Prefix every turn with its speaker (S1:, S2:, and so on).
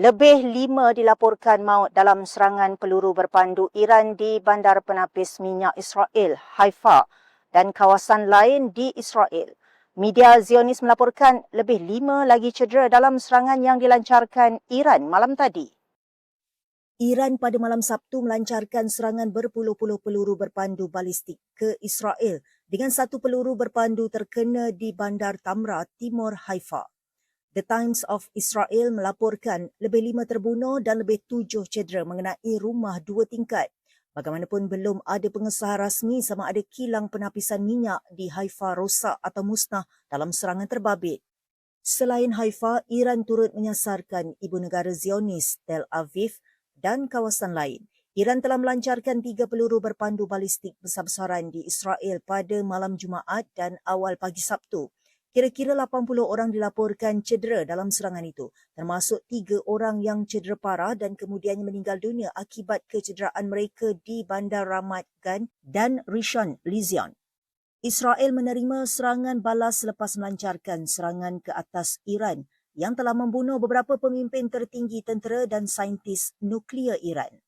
S1: Lebih lima dilaporkan maut dalam serangan peluru berpandu Iran di bandar penapis minyak Israel, Haifa dan kawasan lain di Israel. Media Zionis melaporkan lebih lima lagi cedera dalam serangan yang dilancarkan Iran malam tadi. Iran pada malam Sabtu melancarkan serangan berpuluh-puluh peluru berpandu balistik ke Israel dengan satu peluru berpandu terkena di bandar Tamra, Timur Haifa. The Times of Israel melaporkan lebih lima terbunuh dan lebih tujuh cedera mengenai rumah dua tingkat. Bagaimanapun belum ada pengesahan rasmi sama ada kilang penapisan minyak di Haifa rosak atau musnah dalam serangan terbabit. Selain Haifa, Iran turut menyasarkan ibu negara Zionis, Tel Aviv dan kawasan lain. Iran telah melancarkan tiga peluru berpandu balistik besar-besaran di Israel pada malam Jumaat dan awal pagi Sabtu. Kira-kira 80 orang dilaporkan cedera dalam serangan itu, termasuk tiga orang yang cedera parah dan kemudiannya meninggal dunia akibat kecederaan mereka di Bandar Ramat Gan dan Rishon Lezion. Israel menerima serangan balas selepas melancarkan serangan ke atas Iran yang telah membunuh beberapa pemimpin tertinggi tentera dan saintis nuklear Iran.